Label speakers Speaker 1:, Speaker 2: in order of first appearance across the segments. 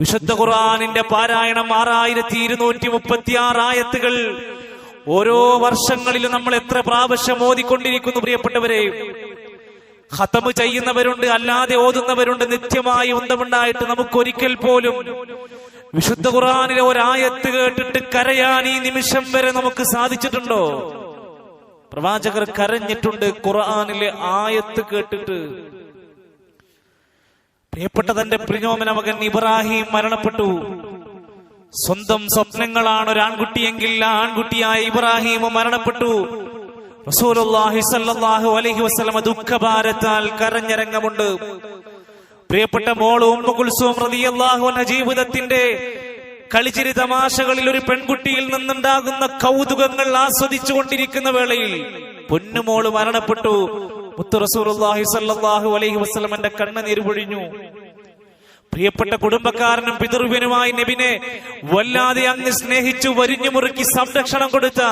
Speaker 1: വിശുദ്ധ ഖുർആാനിന്റെ പാരായണം ആറായിരത്തി ഇരുന്നൂറ്റി മുപ്പത്തി ആറ് ആയത്തുകൾ. ഓരോ വർഷങ്ങളിലും നമ്മൾ എത്ര പ്രാവശ്യം ഓതിക്കൊണ്ടിരിക്കുന്നു പ്രിയപ്പെട്ടവരെ. ഹതമ് ചെയ്യുന്നവരുണ്ട് അല്ലാതെ ഓതുന്നവരുണ്ട്. നിത്യമായി ഉന്തമുണ്ടായിട്ട് നമുക്കൊരിക്കൽ പോലും വിശുദ്ധ ഖുർആാനിലെ ഒരായത്ത് കേട്ടിട്ട് കരയാൻ ഈ നിമിഷം വരെ നമുക്ക് സാധിച്ചിട്ടുണ്ടോ? പ്രവാചകർ കരഞ്ഞിട്ടുണ്ട് ഖുർആാനിലെ ആയത്ത് കേട്ടിട്ട്. പ്രിയപ്പെട്ട തന്റെ പ്രിയോമന മകൻ ഇബ്രാഹിം മരണപ്പെട്ടു. സ്വന്തം സ്വപ്നങ്ങളാണ് ഒരു ആൺകുട്ടിയെങ്കിൽ ആൺകുട്ടിയായ ഇബ്രാഹിം മരണപ്പെട്ടു. അലൈഹി ദുഃഖഭാരത്താൽ കരഞ്ഞരങ്ങമുണ്ട്. പ്രിയപ്പെട്ട മോൾ ഉമ്മ ജീവിതത്തിന്റെ കളിച്ചിരി തമാശകളിൽ ഒരു പെൺകുട്ടിയിൽ നിന്നുണ്ടാകുന്ന കൗതുകങ്ങൾ ആസ്വദിച്ചു കൊണ്ടിരിക്കുന്ന വേളയിൽ പൊന്നുമോൾ മരണപ്പെട്ടു. മുത്തു റസൂലുള്ളാഹി സ്വല്ലല്ലാഹു അലൈഹി വസല്ലമന്റെ കണ്ണുനീര് പൊഴിഞ്ഞു. പ്രിയപ്പെട്ട കുടുംബക്കാരനും പിതൃവ്യനുമായി നബിനെ വല്ലാതെ അങ്ങ് സ്നേഹിച്ചു വരിഞ്ഞു മുറുക്കി സംരക്ഷണം കൊടുത്ത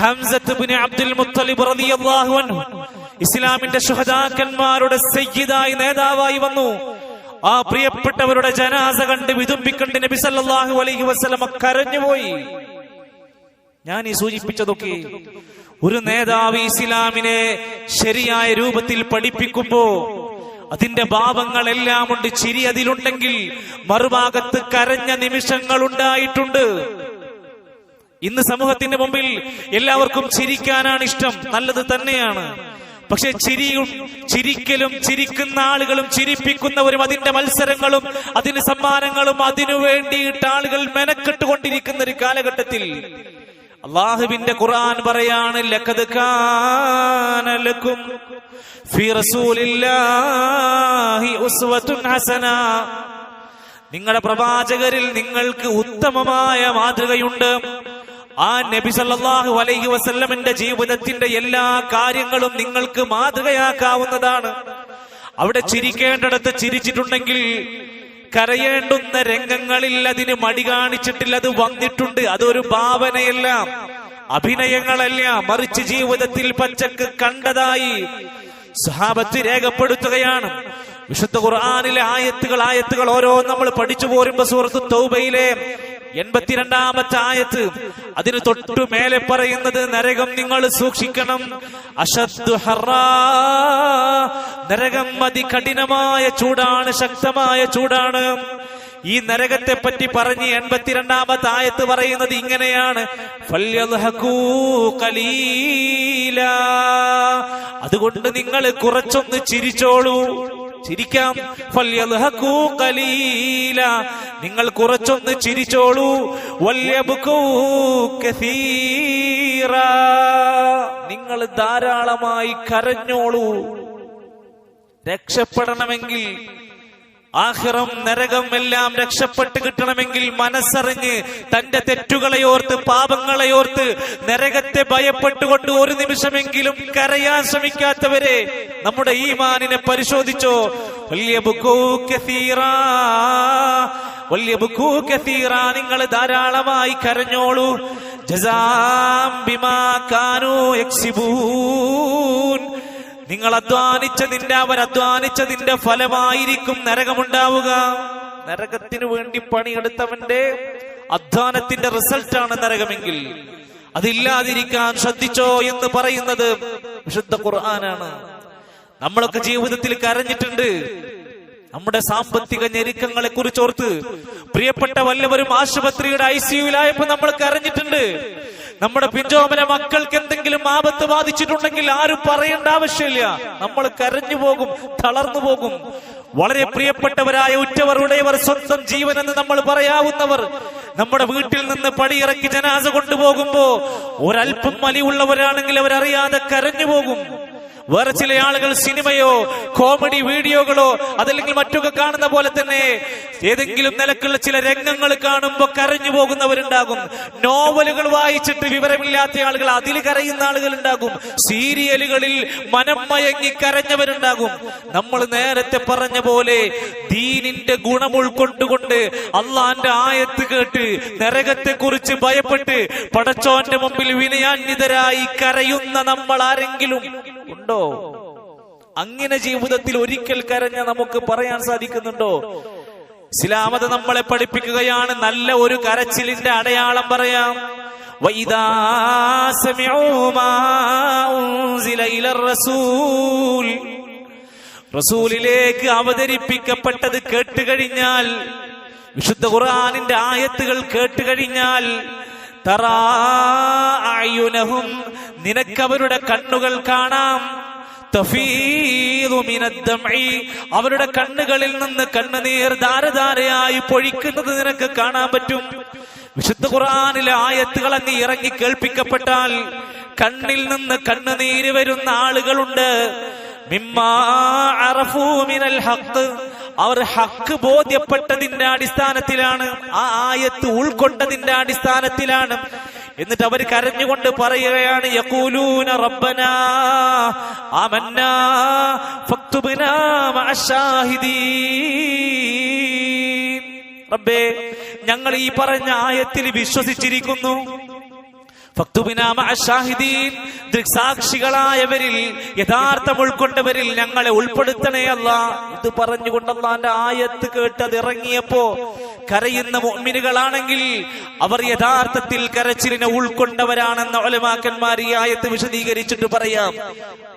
Speaker 1: ഹംസത്ത് അബ്ദുൽ മുത്തലിബ് റളിയല്ലാഹു അൻഹു ഇസ്ലാമിന്റെ ശുഹദാക്കന്മാരുടെ സയ്യിദായി നേതാവായി വന്നു. ആ പ്രിയപ്പെട്ടവരുടെ ജനാസ കണ്ട് വിതുമ്പിക്കണ്ട് നബി സല്ലല്ലാഹു അലൈഹി വസല്ലമ കരഞ്ഞുപോയി. ഞാൻ ഈ സൂചിപ്പിച്ചതൊക്കെ ഒരു നേതാവ് ഇസ്ലാമിനെ ശരിയായ രൂപത്തിൽ പഠിപ്പിക്കുമ്പോ അതിന്റെ ഭാവങ്ങളെല്ലാം ഉണ്ട്. ചിരി അതിലുണ്ടെങ്കിൽ മറുഭാഗത്ത് കരഞ്ഞ നിമിഷങ്ങൾ ഉണ്ടായിട്ടുണ്ട്. ഇന്ന് സമൂഹത്തിന്റെ മുമ്പിൽ എല്ലാവർക്കും ചിരിക്കാനാണ് ഇഷ്ടം. നല്ലത് തന്നെയാണ്. പക്ഷെ ചിരിയും ചിരിക്കലും ചിരിക്കുന്ന ആളുകളും ചിരിപ്പിക്കുന്നവരും അതിന്റെ മത്സരങ്ങളും അതിന് സമ്മാനങ്ങളും അതിനു വേണ്ടിയിട്ട് ആളുകൾ മെനക്കെട്ടുകൊണ്ടിരിക്കുന്ന ഒരു കാലഘട്ടത്തിൽ അള്ളാഹുവിന്റെ ഖുർആൻ പറയാണ് ലഖദ് കാനലക്കും ഫി റസൂലില്ലാഹി ഉസ്വത്തുൻ ഹസന. നിങ്ങളുടെ പ്രവാചകരിൽ നിങ്ങൾക്ക് ഉത്തമമായ മാതൃകയുണ്ട്. ആ നബി സല്ലല്ലാഹു അലൈഹി വസല്ലമന്റെ ജീവിതത്തിന്റെ എല്ലാ കാര്യങ്ങളും നിങ്ങൾക്ക് മാതൃകയാക്കാവുന്നതാണ്. അവിടെ ചിരിക്കേണ്ടിടത്ത് ചിരിച്ചിട്ടുണ്ടെങ്കിൽ കരയേണ്ടുന്ന രംഗങ്ങളിൽ അതിന് മടി കാണിച്ചിട്ടില്ല. അത് വന്നിട്ടുണ്ട്. അതൊരു ഭാവനയല്ല. അഭിനയങ്ങളല്ല. മറിച്ച് ജീവിതത്തിൽ പച്ചക്ക് കണ്ടതായി സഹാബത്ത് രേഖപ്പെടുത്തുകയാണ്. വിശുദ്ധ ഖുർആാനിലെ ആയത്തുകൾ ആയത്തുകൾ ഓരോ നമ്മൾ പഠിച്ചു പോരുമ്പോ സുഹൃത്തു തൗബയിലെ എൺപത്തിരണ്ടാമത്തെ ആയത്ത് അതിന് തൊട്ടു മേലെ പറയുന്നത് നരകം നിങ്ങൾ സൂക്ഷിക്കണം. നരകം അതി അതികഠിനമായ ചൂടാണ് ശക്തമായ ചൂടാണ്. ഈ നരകത്തെ പറ്റി പറഞ്ഞ് എൺപത്തിരണ്ടാമത്തെ ആയത്ത് പറയുന്നത് ഇങ്ങനെയാണ്. അതുകൊണ്ട് നിങ്ങൾ കുറച്ചൊന്ന് ചിരിച്ചോളൂ. ചിരിക്കാം. നിങ്ങൾ കുറച്ചൊന്ന് ചിരിച്ചോളൂ. നിങ്ങൾ ധാരാളമായി കരഞ്ഞോളൂ രക്ഷപ്പെടണമെങ്കിൽ ആഹിറം നരകം എല്ലാം രക്ഷപ്പെട്ട് കിട്ടണമെങ്കിൽ മനസ്സറിഞ്ഞ് തന്റെ തെറ്റുകളെ ഓർത്ത് പാപങ്ങളെ ഓർത്ത് നരകത്തെ ഭയപ്പെട്ടുകൊണ്ട് ഒരു നിമിഷമെങ്കിലും കരയാൻ ശ്രമിക്കാത്തവരെ നമ്മുടെ ഈ മാനിനെ പരിശോധിച്ചോ വലിയ വലിയ നിങ്ങൾ ധാരാളമായി കരഞ്ഞോളൂ. ജസാം ബിമാ കാനൂ യക്സിബൂൻ. നിങ്ങൾ അധ്വാനിച്ചതിന്റെ അവർ അധ്വാനിച്ചതിന്റെ ഫലമായിരിക്കും നരകമുണ്ടാവുക. നരകത്തിന് വേണ്ടി പണിയെടുത്തവന്റെ അധ്വാനത്തിന്റെ റിസൾട്ടാണ് നരകമെങ്കിൽ. അതില്ലാതിരിക്കാൻ ശ്രദ്ധിച്ചോ എന്ന് പറയുന്നത് വിശുദ്ധ ഖുർആനാണ്. നമ്മളൊക്കെ ജീവിതത്തിൽ കരഞ്ഞിട്ടുണ്ട്. നമ്മുടെ സാമ്പത്തിക ഞെരുക്കങ്ങളെ കുറിച്ചോർത്ത് പ്രിയപ്പെട്ട വല്ലവരും ആശുപത്രിയുടെ ഐ സിയുലായപ്പോ നമ്മൾ കരഞ്ഞിട്ടുണ്ട്. നമ്മുടെ പിഞ്ചോമന മക്കൾക്ക് എന്തെങ്കിലും ആപത്ത് ബാധിച്ചിട്ടുണ്ടെങ്കിൽ ആരും പറയേണ്ട ആവശ്യമില്ല. നമ്മൾ കരഞ്ഞു പോകും തളർന്നു പോകും. വളരെ പ്രിയപ്പെട്ടവരായ ഉറ്റവർ ഉടയവർ സ്വന്തം എന്ന് നമ്മൾ പറയാവുന്നവർ. നമ്മുടെ വീട്ടിൽ നിന്ന് പടിയിറക്കി ജനാസ കൊണ്ടുപോകുമ്പോ ഒരൽപ്പം മലിയുള്ളവരാണെങ്കിൽ അവരറിയാതെ കരഞ്ഞു പോകും. വേറെ ചില ആളുകൾ സിനിമയോ കോമഡി വീഡിയോകളോ അതല്ലെങ്കിൽ മറ്റൊക്കെ കാണുന്ന പോലെ തന്നെ ഏതെങ്കിലും നിലക്കുള്ള ചില രംഗങ്ങൾ കാണുമ്പോൾ കരഞ്ഞു പോകുന്നവരുണ്ടാകും. നോവലുകൾ വായിച്ചിട്ട് വിവരമില്ലാത്ത ആളുകൾ അതിൽ കരയുന്ന ആളുകൾ ഉണ്ടാകും. സീരിയലുകളിൽ മനം മയങ്ങി കരഞ്ഞവരുണ്ടാകും. നമ്മൾ നേരത്തെ പറഞ്ഞ പോലെ ദീനിന്റെ ഗുണം ഉൾക്കൊണ്ടുകൊണ്ട് അള്ളാന്റെ ആയത്ത് കേട്ട് നരകത്തെ കുറിച്ച് ഭയപ്പെട്ട് പടച്ചോന്റെ മുമ്പിൽ വിനയാന്വിതരായി കരയുന്ന നമ്മൾ ആരെങ്കിലും ഉണ്ടോ അങ്ങനെ ജീവിതത്തിൽ ഒരിക്കൽ കരഞ്ഞ നമുക്ക് പറയാൻ സാധിക്കുന്നുണ്ടോ? ഇസ്ലാമത നമ്മളെ പഠിപ്പിക്കുകയാണ്. നല്ല ഒരു കരച്ചിലിന്റെ അടയാളം പറയാം. റസൂലിലേക്ക് അവതരിപ്പിക്കപ്പെട്ടത് കേട്ടുകഴിഞ്ഞാൽ വിശുദ്ധ ഖുർആനിന്റെ ആയത്തുകൾ കേട്ടുകഴിഞ്ഞാൽ തറായുനഹും നിനക്കവരുടെ കണ്ണുകൾ കാണാം. അവരുടെ കണ്ണുകളിൽ നിന്ന് കണ്ണുനീർ ധാരധാരയായി പൊഴിക്കുന്നത് നിനക്ക് കാണാൻ പറ്റും വിശുദ്ധ ഖുറാനിലെ ആയത്തുകൾ അങ്ങ് ഇറങ്ങി കേൾപ്പിക്കപ്പെട്ടാൽ കണ്ണിൽ നിന്ന് കണ്ണുനീര് വരുന്ന ആളുകളുണ്ട് മിമ്മാ അറഫൂ മിനൽ ഹഖ് അവർ ഹക്ക് ബോധ്യപ്പെട്ടതിന്റെ അടിസ്ഥാനത്തിലാണ് ആ ആയത്ത് ഉൾക്കൊണ്ടതിന്റെ അടിസ്ഥാനത്തിലാണ് എന്നിട്ട് അവർ കരഞ്ഞുകൊണ്ട് പറയുകയാണ് യഖൂലൂന റബ്ബനാ ആമന്ന റബ്ബേ ഞങ്ങൾ ഈ പറഞ്ഞ ആയത്തിൽ വിശ്വസിച്ചിരിക്കുന്നു. ദൃക്സാക്ഷികളായവരിൽ യഥാർത്ഥം ഉൾക്കൊണ്ടവരിൽ ഞങ്ങളെ ഉൾപ്പെടുത്തണേ അല്ല. ഇത് പറഞ്ഞുകൊണ്ട് അള്ളാന്റെ ആയത്ത് കേട്ടത് ഇറങ്ങിയപ്പോ കരയുന്ന മുഅ്മിനുകളാണെങ്കിൽ അവർ യഥാർത്ഥത്തിൽ കരച്ചിലിനെ ഉൾക്കൊണ്ടവരാണെന്ന് ഒലമാക്കന്മാർ ഈ ആയത്ത് വിശദീകരിച്ചിട്ട് പറയാം.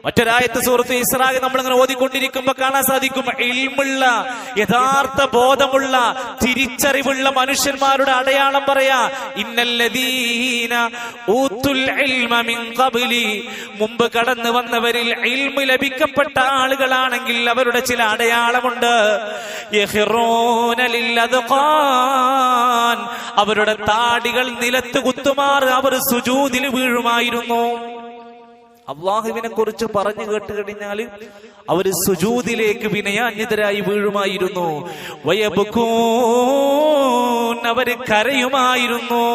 Speaker 1: മറ്റൊരായത്ത് സുഹൃത്ത് ഇസ്രാഗ് നമ്മൾ അങ്ങനെ ഓതിക്കൊണ്ടിരിക്കുമ്പോ കാണാൻ സാധിക്കും. ഇൽമുള്ള യഥാർത്ഥ ബോധമുള്ള തിരിച്ചറിവുള്ള മനുഷ്യന്മാരുടെ അടയാളം പറയാ. ഇന്നല്ലദീന മിൻ ഖബ്ലി. മുമ്പ് കടന്നു വന്നവരിൽ ഇൽമ് ലഭിക്കപ്പെട്ട ആളുകളാണെങ്കിൽ അവരുടെ ചില അടയാളമുണ്ട്. അവരുടെ താടികൾ നിലത്ത് കുത്തുമാർ അവർ സുജൂതിൽ വീഴുമായിരുന്നു. അള്ളാഹുവിനെ കുറിച്ച് പറഞ്ഞു കേട്ട് കഴിഞ്ഞാൽ അവർ സുജൂതിലേക്ക് വിനയാന്യതരായി വീഴുമായിരുന്നു. വയബുക്കൂൻ അവർ കരയുമായിരുന്നു.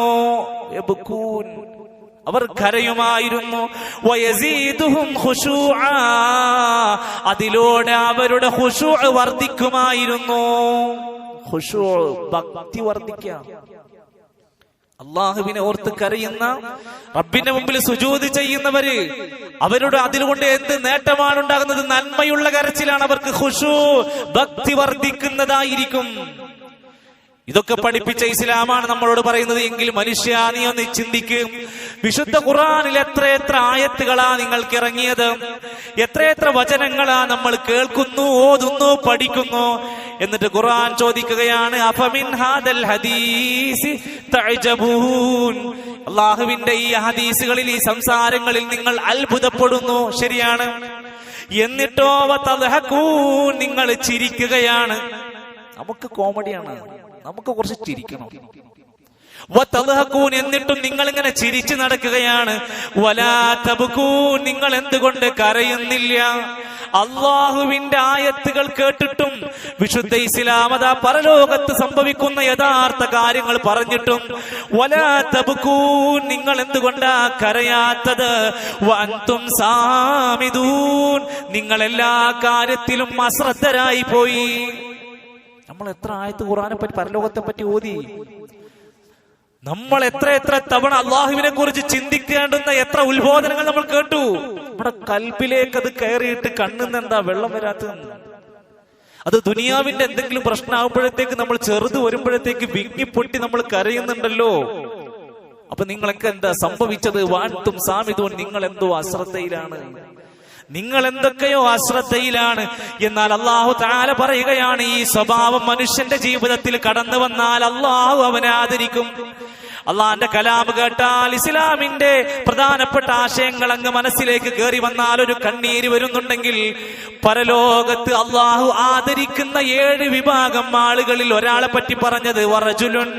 Speaker 1: അവർ കരയുമായിരുന്നു. അതിലൂടെ അവരുടെ ഹുഷു വർദ്ധിക്കുമായിരുന്നു. ഹുഷു ഭക്തി വർദ്ധിക്കാം അള്ളാഹുവിനെ ഓർത്ത് കരയുന്ന റബ്ബിന്റെ മുമ്പിൽ സുജോതി ചെയ്യുന്നവര് അവരുടെ അതിലുകൊണ്ട് എന്ത് നേട്ടമാണ് ഉണ്ടാകുന്നത് നന്മയുള്ള കരച്ചിലാണ് അവർക്ക് ഖുഷു ഭക്തി വർദ്ധിക്കുന്നതായിരിക്കും. ഇതൊക്കെ പഠിപ്പിച്ച ഇസ്ലാമാണ് നമ്മളോട് പറയുന്നത്. എങ്കിൽ മനുഷ്യ നീ ഒന്ന് ചിന്തിക്കും. വിശുദ്ധ ഖുറാനിൽ എത്രയെത്ര ആയത്തുകളാ നിങ്ങൾക്ക് ഇറങ്ങിയത്? എത്രയെത്ര വചനങ്ങളാ നമ്മൾ കേൾക്കുന്നു ഓതുന്നു പഠിക്കുന്നു. എന്നിട്ട് ഖുർആൻ ചോദിക്കുകയാണ് അഫമിൻ ഹാദൽ ഹദീസ് അള്ളാഹുവിന്റെ ഈ ഹദീസുകളിൽ ഈ സംസാരങ്ങളിൽ നിങ്ങൾ അത്ഭുതപ്പെടുന്നു. ശരിയാണ്. എന്നിട്ടോ നിങ്ങൾ ചിരിക്കുകയാണ്. നമുക്ക് കോമഡിയാണ്. നമുക്ക് കുറച്ച് ചിരിക്കണം. എന്നിട്ടും നിങ്ങൾ ഇങ്ങനെ ചിരിച്ചു നടക്കുകയാണ്. നിങ്ങൾ എന്തുകൊണ്ട് കരയുന്നില്ല? അള്ളാഹുവിന്റെ ആയത്തുകൾ കേട്ടിട്ടും വിശുദ്ധ ഇസ്ലാമത പരലോകത്ത് സംഭവിക്കുന്ന യഥാർത്ഥ കാര്യങ്ങൾ പറഞ്ഞിട്ടും വലാ തബുക്കൂ നിങ്ങൾ എന്തുകൊണ്ടാ കരയാത്തത്? വഅൻതും സാമിദൂൻ നിങ്ങൾ എല്ലാ കാര്യത്തിലും അശ്രദ്ധരായി പോയി. നമ്മൾ എത്ര ആയത്ത് ഖുറാനെ പറ്റി പരലോകത്തെ പറ്റി ഓതി? നമ്മൾ എത്ര എത്ര തവണ അള്ളാഹുവിനെ കുറിച്ച് ചിന്തിക്കേണ്ടുന്ന എത്ര ഉത്ബോധനങ്ങൾ നമ്മൾ കേട്ടു? നമ്മുടെ കൽബിലേക്ക് അത് കയറിയിട്ട് കണ്ണിന്ന് എന്താ വെള്ളം വരാത്തത്? അത് ദുനിയാവിന്റെ എന്തെങ്കിലും പ്രശ്നമാകുമ്പോഴത്തേക്ക് നമ്മൾ ചെറുത് വരുമ്പോഴത്തേക്ക് വിങ്ങിപ്പൊട്ടി നമ്മൾ കരയുന്നുണ്ടല്ലോ. അപ്പൊ നിങ്ങളൊക്കെ എന്താ സംഭവിച്ചത്? വാഴ്ത്തും സാമിതവും നിങ്ങൾ എന്തോ അശ്രദ്ധയിലാണ്. നിങ്ങൾ എന്തൊക്കെയോ അശ്രദ്ധയിലാണ് എന്നാൽ അള്ളാഹു താല പറയുകയാണ് ഈ സ്വഭാവം മനുഷ്യന്റെ ജീവിതത്തിൽ കടന്നു വന്നാൽ അള്ളാഹു അവനെ ആദരിക്കും അള്ളാന്റെ കലാം കേട്ടാൽ ഇസ്ലാമിന്റെ പ്രധാനപ്പെട്ട ആശയങ്ങൾ അങ്ങ് മനസ്സിലേക്ക് കയറി വന്നാൽ ഒരു കണ്ണീര് വരുന്നുണ്ടെങ്കിൽ പരലോകത്ത് അള്ളാഹു ആദരിക്കുന്ന ഏഴ് വിഭാഗം ആളുകളിൽ ഒരാളെ പറ്റി പറഞ്ഞത് വറജുലുൻ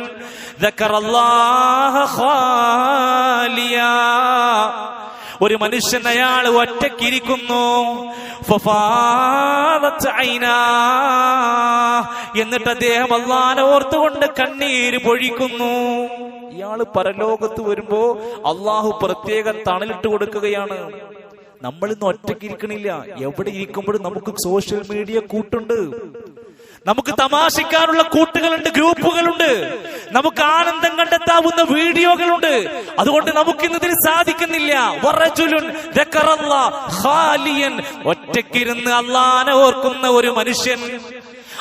Speaker 1: ذكر الله خاليا ഒരു മനുഷ്യൻ അയാൾ ഒറ്റക്കിരിക്കുന്നു. എന്നിട്ട് അദ്ദേഹം അള്ളാനെ ഓർത്തുകൊണ്ട് കണ്ണീര് പൊഴിക്കുന്നു. ഇയാൾ പരലോകത്ത് വരുമ്പോ അള്ളാഹു പ്രത്യേകം തണലിട്ട് കൊടുക്കുകയാണ്. നമ്മൾ ഇന്ന് എവിടെ ഇരിക്കുമ്പോഴും നമുക്ക് സോഷ്യൽ മീഡിയ കൂട്ടുണ്ട്. നമുക്ക് തമാശിക്കാനുള്ള കൂട്ടുകളുണ്ട് ഗ്രൂപ്പുകളുണ്ട്. നമുക്ക് ആനന്ദം കണ്ടെത്താവുന്ന വീഡിയോകളുണ്ട്. അതുകൊണ്ട് നമുക്ക് ഇന്നതിന് സാധിക്കുന്നില്ല ഒറ്റക്കിരുന്ന് അള്ളാനെ ഓർക്കുന്ന ഒരു മനുഷ്യൻ.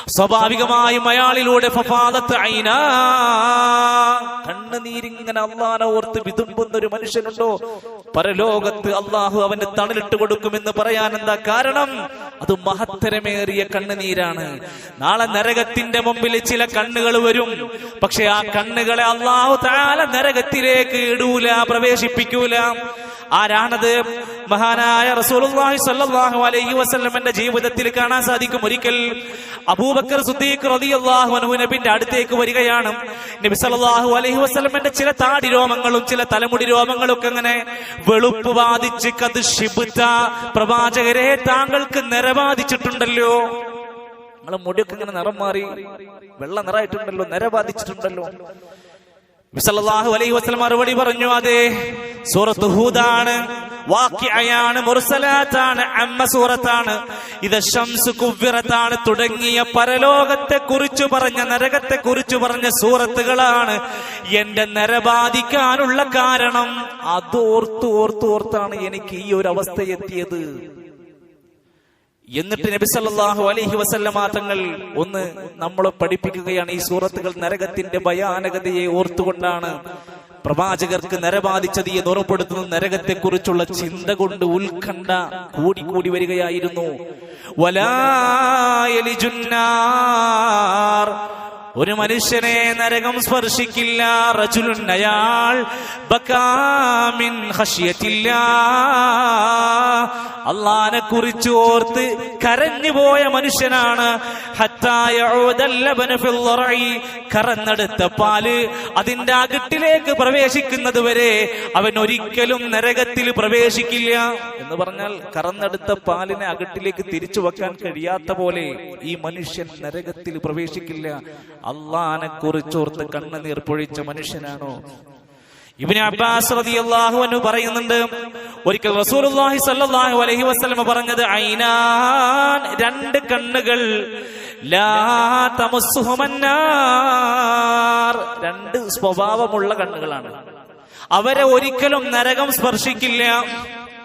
Speaker 1: സ്വാഭാവികമായും അയാളിലൂടെ. കണ്ണുനീരിങ്ങനെ അള്ളാനെ ഓർത്ത് വിതുമ്പുന്ന ഒരു മനുഷ്യനുണ്ടോ? പരലോകത്ത് അള്ളാഹു അവന് തണലിട്ട് കൊടുക്കുമെന്ന് പറയാൻ എന്താ കാരണം? അത് മഹത്തരമേറിയ കണ്ണുനീരാണ്. നാളെ നരകത്തിന്റെ മുമ്പിൽ ചില കണ്ണുകൾ വരും. പക്ഷെ ആ കണ്ണുകളെ അള്ളാഹു താല നരകത്തിലേക്ക് ഇടൂല പ്രവേശിപ്പിക്കൂല. ആരാണത്? മഹാനായ റസൂലുള്ളാഹി സ്വല്ലല്ലാഹു അലൈഹി ജീവിതത്തിൽ കാണാൻ സാധിക്കും ഒരിക്കൽ. അബൂബക്കർ സുദ്ദീഖ് റളിയല്ലാഹു അൻഹു നബിന്റെ അടുത്തേക്ക് വരികയാണ്. നബി സല്ലല്ലാഹു അലൈഹി വസല്ലമന്റെ ചില താടി രോമങ്ങളും ചില തലമുടി രോമങ്ങളും ഒക്കെ അങ്ങനെ വെളുപ്പ് ബാധിച്ച് കത് ഷിബുത്ത പ്രവാചകരെ താങ്കൾക്ക് നിറബാധിച്ചിട്ടുണ്ടല്ലോ നിങ്ങളെ മുടിയൊക്കെ ഇങ്ങനെ നിറം മാറി വെള്ള നിറായിട്ടുണ്ടല്ലോ നിര ബാധിച്ചിട്ടുണ്ടല്ലോ വിസലല്ലാഹു അലൈഹി വസല്ലം മറുപടി പറഞ്ഞു അതെ സൂറത്ത് ഹൂദാണ് വാക്യാണ് മുർസലാത്താണ് അമ്മ സൂറത്താണ്. ഇത് ഷംസ് കുവ്വിറത്താണ് തുടങ്ങിയ പരലോകത്തെ കുറിച്ചു പറഞ്ഞ നരകത്തെ കുറിച്ചു പറഞ്ഞ സൂറത്തുകളാണ്. എന്റെ നരബാധിക്കാനുള്ള കാരണം അതോർത്തു ഓർത്തു ഓർത്ത് ഓർത്താണ് എനിക്ക് ഈ ഒരു അവസ്ഥ എത്തിയത് എന്നിട്ട് നബിസല്ലാഹു അലഹി അലൈഹി വസല്ലമ തങ്ങൾ ഒന്ന് നമ്മളെ പഠിപ്പിക്കുകയാണ് ഈ സൂറത്തുകൾ നരകത്തിന്റെ ഭയാനകതയെ ഓർത്തുകൊണ്ടാണ് പ്രവാചകർക്ക് നരബാധിച്ചത് എന്ന് ഉറപ്പെടുത്തുന്ന നരകത്തെ കുറിച്ചുള്ള ചിന്ത കൊണ്ട് ഉത്കണ്ഠ കൂടി വരികയായിരുന്നു. വലായലിജുന്നാർ ഒരു മനുഷ്യനെ നരകം സ്പർശിക്കില്ല. റജുലുൻ അയാൾ. ബക്കാമിൻ ഹഷ്യത്തില്ല അള്ളാനെ കുറിച്ച് ഓർത്ത് കരഞ്ഞുപോയ മനുഷ്യനാണ്. കറന്നെടുത്ത പാൽ അതിന്റെ അകട്ടിലേക്ക് പ്രവേശിക്കുന്നത് വരെ അവൻ ഒരിക്കലും നരകത്തിൽ പ്രവേശിക്കില്ല. എന്ന് പറഞ്ഞാൽ കറന്നെടുത്ത പാലിനെ അകട്ടിലേക്ക് തിരിച്ചു വെക്കാൻ കഴിയാത്ത പോലെ ഈ മനുഷ്യൻ നരകത്തിൽ പ്രവേശിക്കില്ല. അള്ളാനെ കുറിച്ചോർത്ത് കണ്ണുനീർ പൊഴിച്ച മനുഷ്യനാണോ? ഇബ്നു അബ്ബാസ് റളിയല്ലാഹു അൻഹു പറയുന്നുണ്ട് ഒരിക്കൽ റസൂലുള്ളാഹി സ്വല്ലല്ലാഹു അലൈഹി വസല്ലം പറഞ്ഞത് ഐനാൻ രണ്ട് കണ്ണുകൾ ലാ തമസ്സുഹുമന്നാർ രണ്ട് സ്വഭാവമുള്ള കണ്ണുകളാണ്. അവരെ ഒരിക്കലും നരകം സ്പർശിക്കില്ല.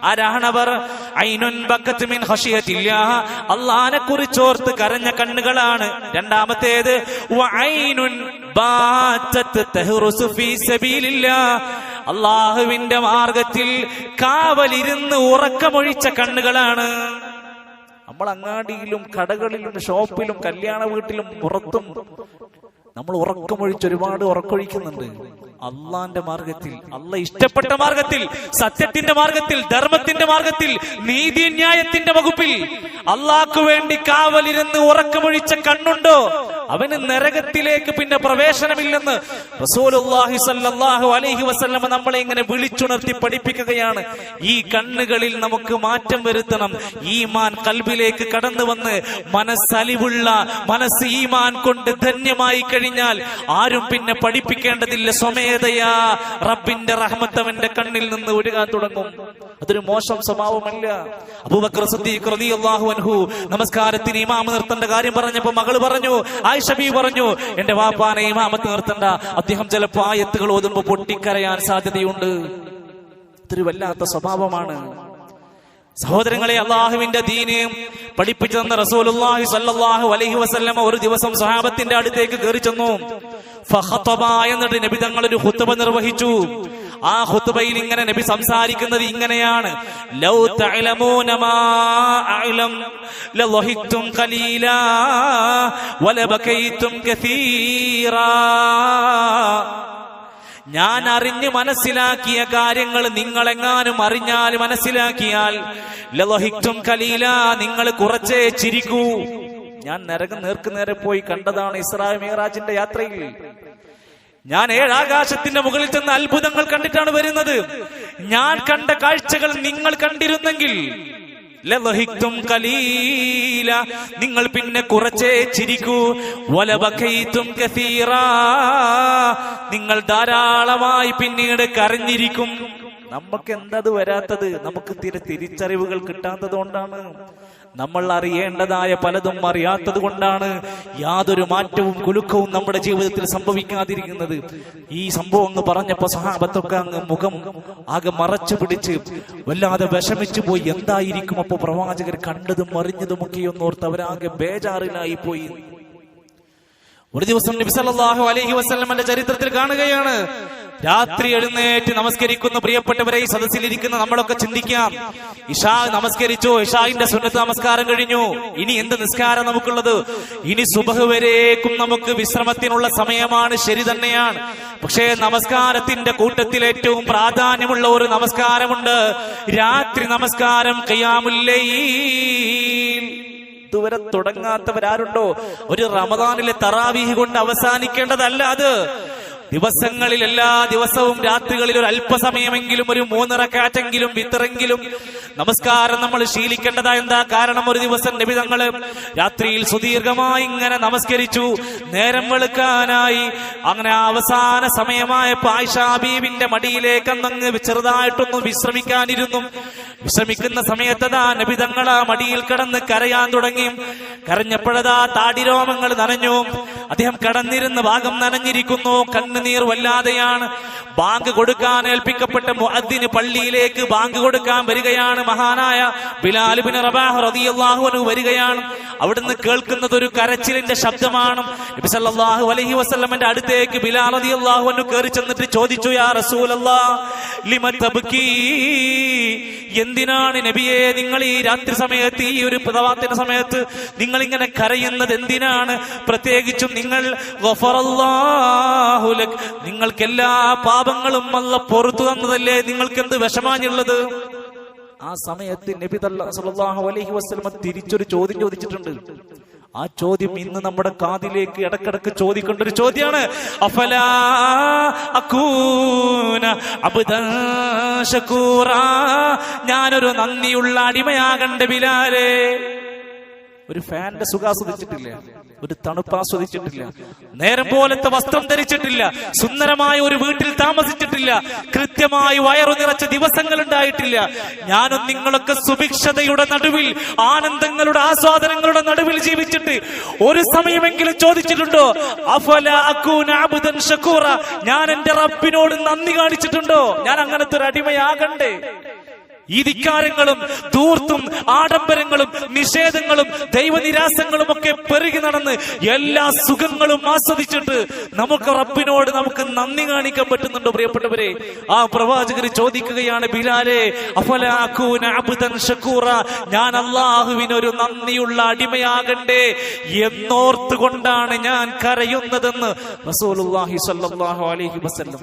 Speaker 1: ആരാണവർ? അള്ളാനെ കുറിച്ചോർത്ത് കരഞ്ഞ കണ്ണുകളാണ്. രണ്ടാമത്തേത് അള്ളാഹുവിന്റെ മാർഗത്തിൽ കാവലിരുന്ന് ഉറക്കമൊഴിച്ച കണ്ണുകളാണ്. നമ്മൾ അങ്ങാടിയിലും കടകളിലും ഷോപ്പിലും കല്യാണ വീട്ടിലും പുറത്തും നമ്മൾ ഉറക്കമൊഴിച്ച് ഒരുപാട് ഉറക്കൊഴിക്കുന്നുണ്ട് അള്ളാന്റെ മാർഗത്തിൽ അല്ല ഇഷ്ടപ്പെട്ട മാർഗത്തിൽ സത്യത്തിന്റെ മാർഗത്തിൽ ധർമ്മത്തിന്റെ മാർഗത്തിൽ നീതിന്യായത്തിന്റെ വകുപ്പിൽ അള്ളാഹ്ക്ക് വേണ്ടി കാവലിരുന്ന് ഉറക്കമൊഴിച്ച കണ്ണുണ്ടോ? അവന് നരകത്തിലേക്ക് പിന്നെ പ്രവേശനമില്ലെന്ന് റസൂലുള്ളാഹി സല്ലല്ലാഹു അലൈഹി വസല്ലമ നമ്മളെ ഇങ്ങനെ വിളിച്ചുണർത്തി പഠിപ്പിക്കുകയാണ്. ഈ കണ്ണുകളിൽ നമുക്ക് മാറ്റം വരുത്തണം. ഈമാൻ കൽബിലേക്ക് കടന്നു വന്ന് മനസ്സലിവുള്ള മനസ്സ് ഈമാൻ കൊണ്ട് ധന്യമായി കഴിഞ്ഞാൽ ആരും പിന്നെ പഠിപ്പിക്കേണ്ടതില്ല. സ്വമേധയാ റബ്ബിന്റെ റഹ്മത്ത് അവന്റെ കണ്ണിൽ നിന്ന് ഒഴുകാൻ തുടങ്ങും. അതൊരു മോശം സ്വഭാവമല്ല. അബൂബക്കർ റളിയല്ലാഹു അൻഹു നമസ്കാരത്തിന് ഇമാം നിർത്തേണ്ട കാര്യം പറഞ്ഞപ്പോൾ മകൾ പറഞ്ഞു ആയിഷ ബി പറഞ്ഞു എന്റെ വാപ്പാനെ ഇമാമത്ത് നിർത്തണ്ട അദ്ദേഹം ചിലപ്പോ ആയത്തുകൾ ഓതുമ്പോ പൊട്ടിക്കരയാൻ സാധ്യതയുണ്ട്. ഇതൊരു വല്ലാത്ത സ്വഭാവമാണ്. സഹോദരങ്ങളെ അള്ളാഹുവിന്റെ ദീന് പഠിപ്പിച്ചു തന്ന റസൂലുള്ളാഹി സ്വല്ലല്ലാഹു അലൈഹി വസല്ലമ ഒരു ദിവസം സഹാബത്തിന്റെ അടുത്തേക്ക് കയറി ചെന്നു. എന്നിട്ട് നബി തങ്ങൾ ഒരു ഹുത്തുബ നിർവഹിച്ചു. ആ ഹുത്തുബയിൽ ഇങ്ങനെ നബി സംസാരിക്കുന്നത് ഇങ്ങനെയാണ്. ലൗ തഅലമൂന മാ അഅലം വലബകൈതും ഞാൻ അറിഞ്ഞ് മനസ്സിലാക്കിയ കാര്യങ്ങൾ നിങ്ങളെങ്ങാനും അറിഞ്ഞാൽ മനസ്സിലാക്കിയാൽ ലലോഹിറ്റും കലീല നിങ്ങൾ കുറച്ചേ ചിരിക്കൂ. ഞാൻ നരകം നേർക്ക് നേരെ പോയി കണ്ടതാണ് ഇസ്രായേൽ മേറാജിന്റെ യാത്രയിൽ. ഞാൻ ഏഴാകാശത്തിന്റെ മുകളിൽ ചെന്ന് അത്ഭുതങ്ങൾ കണ്ടിട്ടാണ് വരുന്നത്. ഞാൻ കണ്ട കാഴ്ചകൾ നിങ്ങൾ കണ്ടിരുന്നെങ്കിൽ ലളഹിക്തും കലീല. നിങ്ങൾ പിന്നെ കുറച്ചേ ചിരിക്കൂ. വലബഖൈതും കസീറാ. നിങ്ങൾ ധാരാളമായി പിന്നീട് കരഞ്ഞിരിക്കും. നമുക്ക് എന്തത് വരാത്തത്? നമുക്ക് തിരെ തിരിച്ചറിവുകൾ കിട്ടാത്തത് കൊണ്ടാണ്. നമ്മൾ അറിയേണ്ടതായ പലതും അറിയാത്തത് കൊണ്ടാണ് യാതൊരു മാറ്റവും കുലുക്കവും നമ്മുടെ ജീവിതത്തിൽ സംഭവിക്കാതിരിക്കുന്നത്. ഈ സംഭവം എന്ന് പറഞ്ഞപ്പോ സഹാബത്തൊക്കെ അങ്ങ് മുഖം ആകെ മറച്ചു പിടിച്ച് വല്ലാതെ വിഷമിച്ചു പോയി. എന്തായിരിക്കും അപ്പൊ പ്രവാചകർ കണ്ടതും അറിഞ്ഞതും ഒക്കെ ഒന്നോർത്ത് അവരാകെ ബേജാറിലായി പോയി. ഒരു ദിവസം നബി സല്ലല്ലാഹു അലൈഹി വസല്ലമയുടെ ചരിത്രത്തിൽ കാണുകയാണ്. രാത്രി എഴുന്നേറ്റ് നമസ്കരിക്കുന്നു. പ്രിയപ്പെട്ടവരെ ഈ സദസ്സിലിരിക്കുന്ന നമ്മളൊക്കെ ചിന്തിക്കാം. ഇഷാ നമസ്കരിച്ചു. ഇഷായിന്റെ സുന്നത്ത് നമസ്കാരം കഴിഞ്ഞു. ഇനി എന്ത് നിസ്കാരം നമുക്കുള്ളത്? ഇനി സുബഹ് വരേക്കും നമുക്ക് വിശ്രമത്തിനുള്ള സമയമാണ്. ശരി തന്നെയാണ്. പക്ഷേ നമസ്കാരത്തിന്റെ കൂട്ടത്തിൽ ഏറ്റവും പ്രാധാന്യമുള്ള ഒരു നമസ്കാരമുണ്ട്. രാത്രി നമസ്കാരം കയ്യാമില്ലേ ഇതുവരെ തുടങ്ങാത്തവരാരുണ്ടോ? ഒരു റമദാനിലെ തറാവീഹ് കൊണ്ട് അവസാനിക്കേണ്ടതല്ല അത്. ദിവസങ്ങളിൽ എല്ലാ ദിവസവും രാത്രികളിൽ ഒരു അല്പസമയമെങ്കിലും ഒരു മൂന്നിറക്കാറ്റെങ്കിലും വിത്തറെങ്കിലും നമസ്കാരം നമ്മൾ ശീലിക്കേണ്ടതാ. എന്താ കാരണം? ഒരു ദിവസം നബി തങ്ങൾ രാത്രിയിൽ സുദീർഘമായി ഇങ്ങനെ നമസ്കരിച്ചു. നേരം വെളുക്കാനായി. അങ്ങനെ അവസാന സമയമായ പായ്ഷാബീബിന്റെ മടിയിലേക്ക് അന്നങ്ങ് ചെറുതായിട്ടൊന്ന് വിശ്രമിക്കാനിരുന്നു. വിശ്രമിക്കുന്ന സമയത്തതാ നബി തങ്ങൾ ആ മടിയിൽ കിടന്ന് കരയാൻ തുടങ്ങി. കരഞ്ഞപ്പോഴതാ താടിരോമങ്ങൾ നനഞ്ഞു. അദ്ദേഹം കടന്നിരുന്ന ഭാഗം നനഞ്ഞിരിക്കുന്നു. കണ്ണുനീർ വല്ലാതെയാണ്. ബാങ്ക് കൊടുക്കാൻ ഏൽപ്പിക്കപ്പെട്ട മുഅദ്ദിന് പള്ളിയിലേക്ക് ബാങ്ക് കൊടുക്കാൻ വരികയാണ് മഹാനായ ബിലാൽ ബിൻ റബാഹ് റളിയല്ലാഹു അൻഹു വരികയാണ്. അവിടുന്ന് കേൾക്കുന്നത് ഒരു കരച്ചിലിന്റെ ശബ്ദമാണ്. നബി സല്ലല്ലാഹു അലൈഹി വസല്ലമയുടെ അടുത്തേക്ക് ബിലാൽ റളിയല്ലാഹു അൻഹു കയറി ചെന്നിട്ട് ചോദിച്ചു യാ റസൂലല്ലാഹ് ലിമ തബ്കീ? എന്തിനാണ് നബിയെ നിങ്ങൾ ഈ രാത്രി സമയത്ത് ഈ ഒരു പ്രഭാതത്തിന്റെ സമയത്ത് നിങ്ങൾ ഇങ്ങനെ കരയുന്നത്? എന്തിനാണ്? പ്രത്യേകിച്ചും നിങ്ങൾ ഗഫറല്ലാഹു. നിങ്ങൾക്ക് എല്ലാ പാപങ്ങളും അല്ല പുറത്തു തന്നതല്ലേ? നിങ്ങൾക്ക് എന്ത് വിഷമാഞ്ഞുള്ളത്? ആ സമയത്ത് നബി സല്ലല്ലാഹു അലൈഹി വസല്ലമ തിരിച്ചൊരു ചോദ്യം ചോദിച്ചിട്ടുണ്ട്. ആ ചോദ്യം ഇന്ന് നമ്മുടെ കാതിലേക്ക് ഇടക്കിടക്ക് ചോദിക്കേണ്ട ഒരു ചോദ്യമാണ്. ഞാനൊരു നന്ദിയുള്ള അടിമയാകണ്ട ബിലാലേ. ഒരു ഫാന്റെ സുഖം ആസ്വദിച്ചിട്ടില്ല ഒരു തണുപ്പ് ആസ്വദിച്ചിട്ടില്ല. നേരം പോലത്തെ വസ്ത്രം ധരിച്ചിട്ടില്ല. സുന്ദരമായ ഒരു വീട്ടിൽ താമസിച്ചിട്ടില്ല. കൃത്യമായി വയറു നിറച്ച ദിവസങ്ങൾ ഉണ്ടായിട്ടില്ല. ഞാനും നിങ്ങളൊക്കെ സുഭിക്ഷതയുടെ നടുവിൽ ആനന്ദങ്ങളുടെ ആസ്വാദനങ്ങളുടെ നടുവിൽ ജീവിച്ചിട്ട് ഒരു സമയമെങ്കിലും ചോദിച്ചിട്ടുണ്ടോ? അഫല അക്കൂനാബുദൻ ഷക്കൂറ ഞാൻ എന്റെ റബ്ബിനോട് നന്ദി കാണിച്ചിട്ടുണ്ടോ? ഞാൻ അങ്ങനത്തെ ഒരു അടിമയാകണ്ടേ? ഈ ധിക്കാരങ്ങളും ദൂർത്തും ആഡംബരങ്ങളും നിഷേധങ്ങളും ദൈവനിരാസങ്ങളും ഒക്കെ പെരുകി നടന്ന് എല്ലാ സുഖങ്ങളും ആസ്വദിച്ചിട്ട് നമുക്ക് റബ്ബിനോട് നമുക്ക് നന്ദി കാണിക്കാൻ പറ്റുന്നുണ്ടോ പ്രിയപ്പെട്ടവരെ. ആ പ്രവാചകർ ചോദിക്കുകയാണ് ബിലാലെ ഷക്കൂറ ഞാൻ അള്ളാഹുവിനൊരു നന്ദിയുള്ള അടിമയാകണ്ടേ എന്നോർത്തുകൊണ്ടാണ് ഞാൻ കരയുന്നതെന്ന്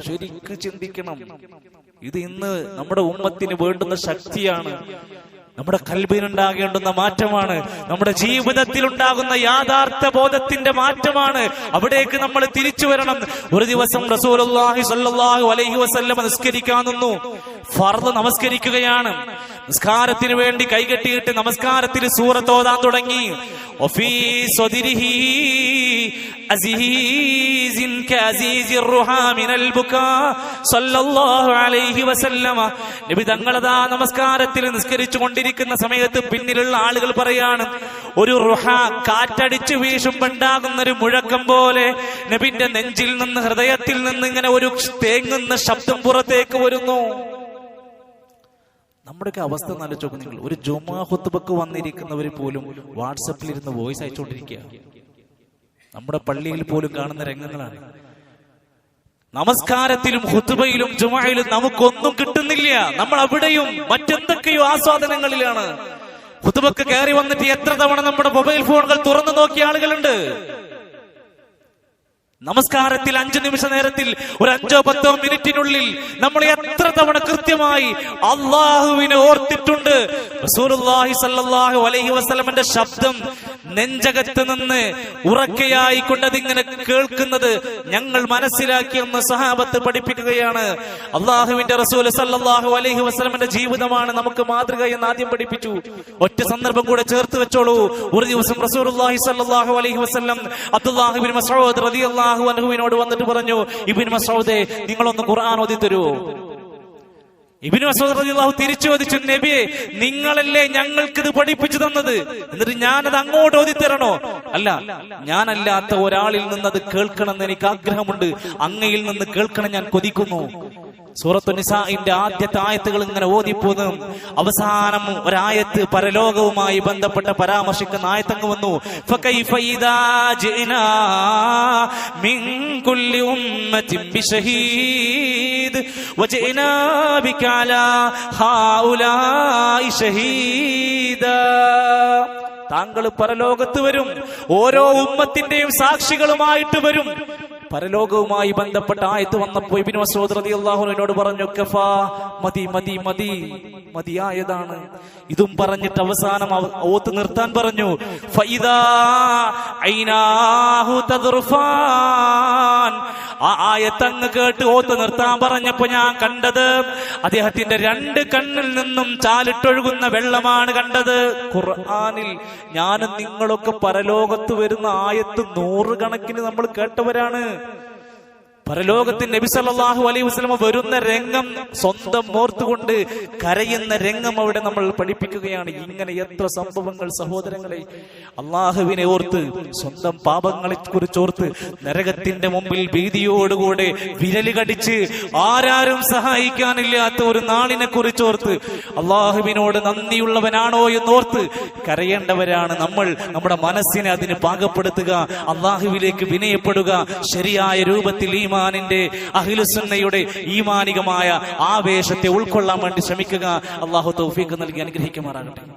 Speaker 1: ശരിക്കും ചിന്തിക്കണം. ഇത് ഇന്ന് നമ്മുടെ ഉമ്മത്തിന് വേണ്ടുന്ന ശക്തിയാണ്. നമ്മുടെ കൽബിനുണ്ടാകേണ്ടുന്ന മാറ്റമാണ്. നമ്മുടെ ജീവിതത്തിൽ ഉണ്ടാകുന്ന യാഥാർത്ഥ ബോധത്തിന്റെ മാറ്റമാണ്. അവിടേക്ക് നമ്മൾ തിരിച്ചു വരണം. ഒരു ദിവസം സ്വല്ലല്ലാഹു അലൈഹി വസല്ലം നിസ്കരിക്കാൻ നിന്നു. ഫർദ് നമസ്കരിക്കുകയാണ്. നിസ്കാരത്തിന് വേണ്ടി കൈകെട്ടിയിട്ട് നമസ്കാരത്തിൽ സൂറത്തോതാൻ തുടങ്ങി. ഒഫീ സ്വദിരിഹി അസീസിൻ കഅസീസിർ റുഹാ മിനൽ ബുകാ സല്ലല്ലാഹു അലൈഹി വസല്ലമ. നബി തങ്ങളതാ നമസ്കാരത്തിൽ നിസ്കരിച്ചു കൊണ്ടിരിക്കുന്ന സമയത്ത് പിന്നിലുള്ള ആളുകൾ പറയാണ് ഒരു റുഹ കാറ്റടിച്ചു വീശുമ്പോണ്ടാകുന്ന ഒരു മുഴക്കം പോലെ നബിന്റെ നെഞ്ചിൽ നിന്ന് ഹൃദയത്തിൽ നിന്ന് ഇങ്ങനെ ഒരു തേങ്ങുന്ന ശബ്ദം പുറത്തേക്ക് വരുന്നു. നമ്മുടെയൊക്കെ അവസ്ഥ നല്ല നിങ്ങൾ ഒരു ജുമാ വന്നിരിക്കുന്നവർ പോലും വാട്സപ്പിൽ ഇരുന്ന് വോയിസ് അയച്ചുകൊണ്ടിരിക്കുക നമ്മുടെ പള്ളിയിൽ പോലും കാണുന്ന രംഗങ്ങളാണ്. നമസ്കാരത്തിലും ഹുത്തുബയിലും ജുമായിലും നമുക്കൊന്നും കിട്ടുന്നില്ല. നമ്മൾ അവിടെയും മറ്റെന്തൊക്കെയോ ആസ്വാദനങ്ങളിലാണ്. ഹുത്തുബക്ക് കയറി വന്നിട്ട് എത്ര തവണ നമ്മുടെ മൊബൈൽ ഫോണുകൾ തുറന്നു നോക്കിയ ആളുകളുണ്ട്. നമസ്കാരത്തിൽ അഞ്ചു നിമിഷ നേരത്തിൽ ഒരു അഞ്ചോ പത്തോ മിനിറ്റിനുള്ളിൽ നമ്മൾ എത്ര തവണ കൃത്യമായി അള്ളാഹുവിനെ ഓർത്തിട്ടുണ്ട്. അലൈഹി വസല്ലമന്റെ ശബ്ദം നെഞ്ചകത്ത് നിന്ന് ഉറക്കയായി കൊണ്ടതിങ്ങനെ കേൾക്കുന്നത് ഞങ്ങൾ മനസ്സിലാക്കിയെന്ന് സഹാബത്ത് പഠിപ്പിക്കുകയാണ്. അള്ളാഹുവിന്റെ റസൂൽ സല്ലാഹു അലൈഹി വസ്ലമന്റെ ജീവിതമാണ് നമുക്ക് മാതൃക എന്ന് ആദ്യം പഠിപ്പിച്ചു. ഒറ്റ സന്ദർഭം കൂടെ ചേർത്ത് വെച്ചോളൂ. ഒരു ദിവസം റസൂലുള്ളാഹി സല്ലല്ലാഹു അലൈഹി വസല്ലം അബ്ദുല്ലാഹിബിൻ റളിയല്ലാഹു അൻഹുവിനോട് വന്നിട്ട് പറഞ്ഞു ഇബിൻ മസൗദേ നിങ്ങളൊന്ന് ഖുർആൻ ഓതി തരൂ ഇബിൻ മസൂദ് റളിയല്ലാഹു തിരിച്ചു ചോദിച്ചു നബിയെ നിങ്ങളല്ലേ ഞങ്ങൾക്കിത് പഠിപ്പിച്ചു തന്നത്? എന്നിട്ട് ഞാനത് അങ്ങോട്ട് ഓതി തരണോ അല്ല ഞാനല്ലാത്ത ഒരാളിൽ നിന്ന് അത് കേൾക്കണമെന്ന് എനിക്ക് ആഗ്രഹമുണ്ട് അങ്ങയിൽ നിന്ന് കേൾക്കണം ഞാൻ കൊതിക്കുന്നു. സൂറത്തു നിസാഇന്റെ ആദ്യത്തെ ആയത്തുകൾ ഇങ്ങനെ ഓതിപ്പോന്നും അവസാനം ഒരായത്ത് പരലോകവുമായി ബന്ധപ്പെട്ട പരാമർശിക്കുന്ന ആയത്തങ്ങ് വന്നു. താങ്കൾ പരലോകത്ത് വരും. ഓരോ ഉമ്മത്തിന്റെയും സാക്ഷികളുമായിട്ട് വരും. പരലോകവുമായി ബന്ധപ്പെട്ട ആയത്ത് വന്നപ്പോ ഇബിൻ മസൂദ് റളിയല്ലാഹു അൻഹുവിനോട് പറഞ്ഞു കഫാ മതി മതി മതി മതിയായതാണ് ഇതും പറഞ്ഞിട്ട് അവസാനം അവ- ഓത്ത് നിർത്താൻ പറഞ്ഞു ആ ആയത്തങ്ങ് കേട്ട് ഓത്ത് നിർത്താൻ പറഞ്ഞപ്പോ ഞാൻ കണ്ടത് അദ്ദേഹത്തിന്റെ രണ്ട് കണ്ണിൽ നിന്നും ചാലിട്ടൊഴുകുന്ന വെള്ളമാണ് കണ്ടത്. ഖുർആാനിൽ ഞാനും നിങ്ങളൊക്കെ പരലോകത്ത് വരുന്ന ആയത്ത് നൂറുകണക്കിന് നമ്മൾ കേട്ടവരാണ്. പരലോകത്തിന് നബി സല്ലല്ലാഹു അലൈഹി വസല്ലമ വരുന്ന രംഗം സ്വന്തം ഓർത്തുകൊണ്ട് കരയുന്ന രംഗം അവിടെ നമ്മൾ പഠിപ്പിക്കുകയാണ്. ഇങ്ങനെ എത്ര സംഭവങ്ങൾ സഹോദരങ്ങളെ അള്ളാഹുവിനെ ഓർത്ത് സ്വന്തം പാപങ്ങളെ കുറിച്ച് ഓർത്ത് നരകത്തിന്റെ മുമ്പിൽ ഭീതിയോടുകൂടെ വിരൽ കടിച്ച് ആരാരും സഹായിക്കാനില്ലാത്ത ഒരു നാളിനെ കുറിച്ച് ഓർത്ത് അള്ളാഹുവിനോട് നന്ദിയുള്ളവനാണോ എന്നോർത്ത് കരയേണ്ടവരാണ് നമ്മൾ. നമ്മുടെ മനസ്സിനെ അതിന് പാകപ്പെടുത്തുക അള്ളാഹുവിലേക്ക് വിനയപ്പെടുക ശരിയായ രൂപത്തിൽ ഈമാനിന്റെ അഖിലുസുന്നയുടെ ഈമാനികമായ ആവേശത്തെ ഉൾക്കൊള്ളാൻ വേണ്ടി ശ്രമിക്കുക. അള്ളാഹു തൗഫീഖ് നൽകി അനുഗ്രഹിക്കുമാറാകട്ടെ.